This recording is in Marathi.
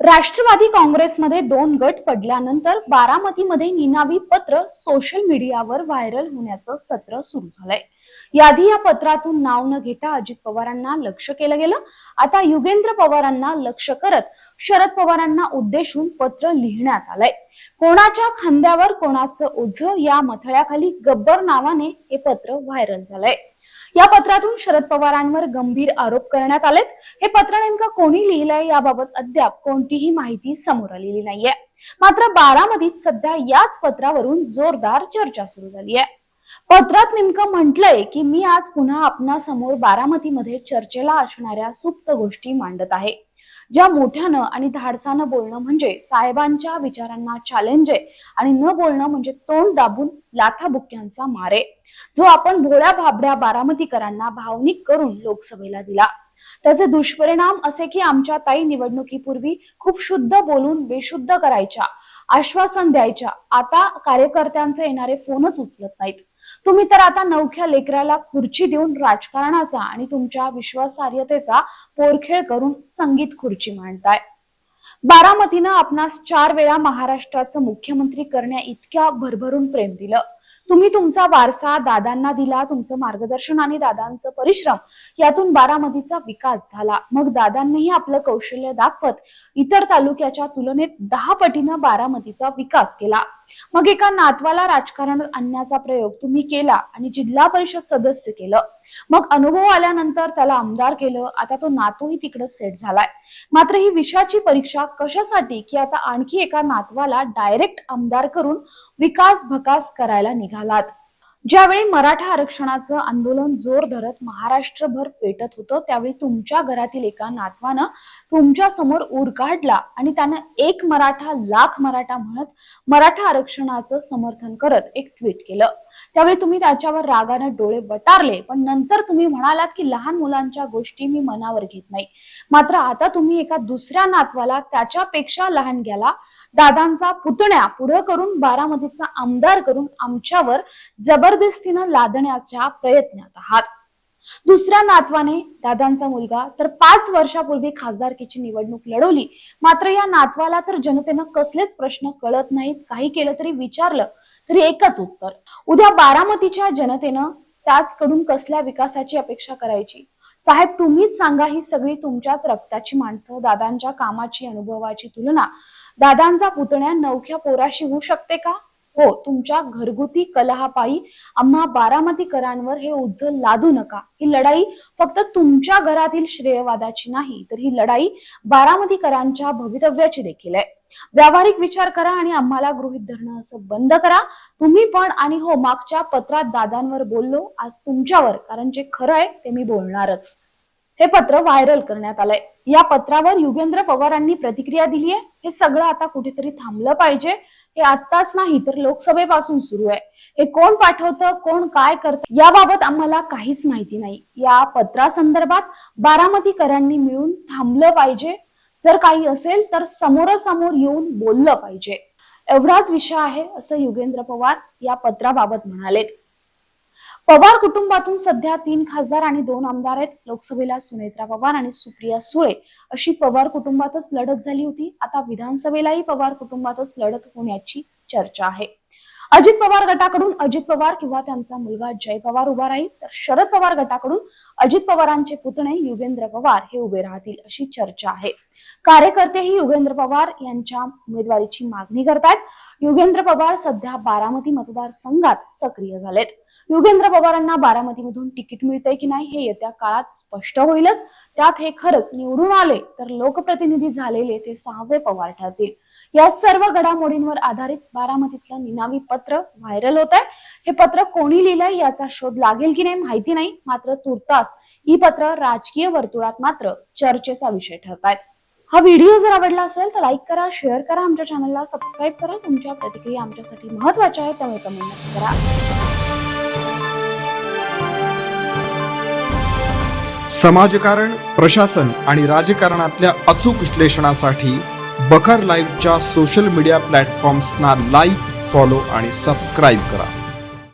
राष्ट्रवादी काँग्रेसमध्ये दोन गट पडल्यानंतर बारामतीमध्ये निनावी पत्र सोशल मीडियावर व्हायरल होण्याचं सत्र सुरू झालंय. याआधी या पत्रातून नाव न घेता अजित पवारांना लक्ष केलं गेलं. आता युगेंद्र पवारांना लक्ष करत शरद पवारांना उद्देशून पत्र लिहिण्यात आलंय. कोणाच्या खांद्यावर कोणाचं ओझ या मथळ्याखाली गब्बर नावाने हे पत्र व्हायरल झालंय. या पत्रातून शरद पवारांवर गंभीर आरोप करण्यात आलेत. हे पत्र नेमकं कोणी लिहिलंय याबाबत अद्याप कोणतीही माहिती समोर आलेली नाहीये. मात्र बारामतीत सध्या याच पत्रावरून जोरदार चर्चा सुरू झाली आहे. पत्रात नेमकं म्हटलंय की मी आज पुन्हा आपणासमोर बारामतीमध्ये चर्चेला असणाऱ्या सुप्त गोष्टी मांडत आहे. ज्या मोठ्यानं आणि धाडसानं बोलणं म्हणजे साहेबांच्या विचारांना चॅलेंज आहे आणि न बोलणं म्हणजे तोंड दाबून लाथाबुक्क्यांचा मारे. जो आपण भोळ्या भाबड्या बारामतीकरांना भावनिक करून लोकसभेला दिला. त्याचे दुष्परिणाम असे की आमच्या ताई निवडणुकीपूर्वी खूप शुद्ध बोलून बेशुद्ध करायच्या आश्वासन द्यायच्या. आता कार्यकर्त्यांचे येणारे फोनच उचलत नाहीत. तुम्ही तर आता नवख्या लेकराला खुर्ची देऊन राजकारणाचा आणि तुमच्या विश्वासार्हतेचा पोरखेळ करून संगीत खुर्ची मांडताय. बारामतीनं आपणास चार वेळा महाराष्ट्राचं मुख्यमंत्री करण्या इतक्या भरभरून प्रेम दिलं. तुम्ही तुमचा वारसा दादांना दिला तुमचं मार्गदर्शन आणि दादांचं परिश्रम यातून बारामतीचा विकास झाला. मग दादांनीही आपलं कौशल्य दाखवत इतर तालुक्याच्या तुलनेत दहा पटीनं बारामतीचा विकास केला. मग एका नातवाला राजकारण आणण्याचा प्रयोग तुम्ही केला आणि जिल्हा परिषद सदस्य केलं. मग अनुभव आल्यानंतर त्याला आमदार केलं. आता तो नातूही तिकडे सेट झालाय. मात्र ही विषयाची परीक्षा कशासाठी? की आता आणखी एका नातवाला डायरेक्ट आमदार करून विकास भकास करायला निघालात. ज्यावेळी मराठा आरक्षणाचं आंदोलन जोर धरत महाराष्ट्रभर पेटत होतं त्यावेळी तुमच्या घरातील एका नातवानं तुमच्यासमोर ऊर काढला आणि त्यानं एक मराठा लाख मराठा म्हणत मराठा आरक्षणाचं समर्थन करत एक ट्विट केलं. त्यावेळी तुम्ही त्याच्यावर रागानं डोळे वटारले पण नंतर तुम्ही म्हणालात की लहान मुलांच्या गोष्टी मी मनावर घेत नाही. मात्र आता तुम्ही एका दुसऱ्या नातवाला त्याच्यापेक्षा लहान घ्याला दादांचा पुतण्या पुढं करून बारामतीचा आमदार करून आमच्यावर जबरदस्तीनं लादण्याच्या प्रयत्नात आहात. दुसऱ्या नातवाने दादांचा मुलगा तर पाच वर्षापूर्वी खासदारकीची निवडणूक लढवली. मात्र या नातवाला तर जनतेनं कसलेच प्रश्न कळत नाहीत. काही केलं तरी विचारलं तरी एकच उत्तर. उद्या बारामतीच्या जनतेनं त्याचकडून कसल्या विकासाची अपेक्षा करायची? साहेब तुम्हीच सांगा ही सगळी तुमच्याच रक्ताची माणसं दादांच्या कामाची अनुभवाची तुलना. दादांचा पुतण्या नवख्या पोराशी होऊ शकते का? हो तुमच्या घरगुती कलहापायी आम्हा बारामतीकरांवर हे उज्जल लादू नका. ही लढाई फक्त तुमच्या घरातील श्रेयवादाची नाही तर ही लढाई बारामतीकरांच्या भवितव्याची देखील आहे. व्यावहारिक विचार करा आणि आम्हाला गृहित धरणं असं बंद करा. तुम्ही पण आणि हो मागच्या पत्रात दादांवर बोललो आज तुमच्यावर कारण जे खरं आहे ते मी बोलणारच. हे पत्र व्हायरल करण्यात आलंय. या पत्रावर युगेंद्र पवारांनी प्रतिक्रिया दिली आहे. हे सगळं आता कुठेतरी थांबलं पाहिजे. हे आत्ताच नाही तर लोकसभेपासून सुरू आहे. हे कोण पाठवतं कोण काय करतं याबाबत आम्हाला काहीच माहिती नाही. या पत्रासंदर्भात बारामतीकरांनी मिळून थांबलं पाहिजे. जर काही असेल तर समोरासमोर येऊन बोललं पाहिजे. एवढाच विषय आहे असं युगेंद्र पवार या पत्राबाबत म्हणालेत. पवार कुटुंबातून सध्या तीन खासदार आणि दोन आमदार आहेत. लोकसभेला सुनेत्रा पवार आणि सुप्रिया सुळे. अशी पवार कुटुंबातच लढत झाली होती. आता विधानसभेलाही पवार कुटुंबातच लढत होण्याची चर्चा आहे. अजित पवार गटाकडून अजित पवार किंवा त्यांचा मुलगा जय पवार उभा राहील तर शरद पवार गटाकडून अजित पवारांचे पुतणे युगेंद्र पवार हे उभे राहतील अशी चर्चा आहे. कार्यकर्तेही युगेंद्र पवार यांच्या उमेदवारीची मागणी करतायत. युगेंद्र पवार सध्या बारामती मतदारसंघात सक्रिय झालेत. युगेंद्र पवारांना बारामतीमधून तिकीट मिळतंय की नाही हे येत्या काळात स्पष्ट होईलच. त्यात हे खरंच निवडून आले तर लोकप्रतिनिधी झालेले ते सहावे पवार ठरतील. या सर्व घडामोडींवर आधारित बारामतीतलं निनावी पत्र व्हायरल होत आहे हे पत्र कोणी लिहिलंय याचा शोध लागेल की नाही माहिती नाही. मात्र तुर्तास ही पत्र राजकीय वर्तुळात मात्र चर्चेचा विषय ठरत आहेत हा व्हिडिओ जर आवडला असेल तर लाईक करा शेअर करा आमच्या चॅनलला सबस्क्राईब करा. तुमच्या प्रतिक्रिया आमच्यासाठी महत्त्वाच्या आहेत त्यामुळे कमेंट नक्की करा. समाजकारण प्रशासन आणि राजकारणातल्या अचूक विश्लेषणासाठी बखर लाईव्हच्या सोशल मीडिया प्लॅटफॉर्म्सना लाईक फॉलो आणि सबस्क्राईब करा.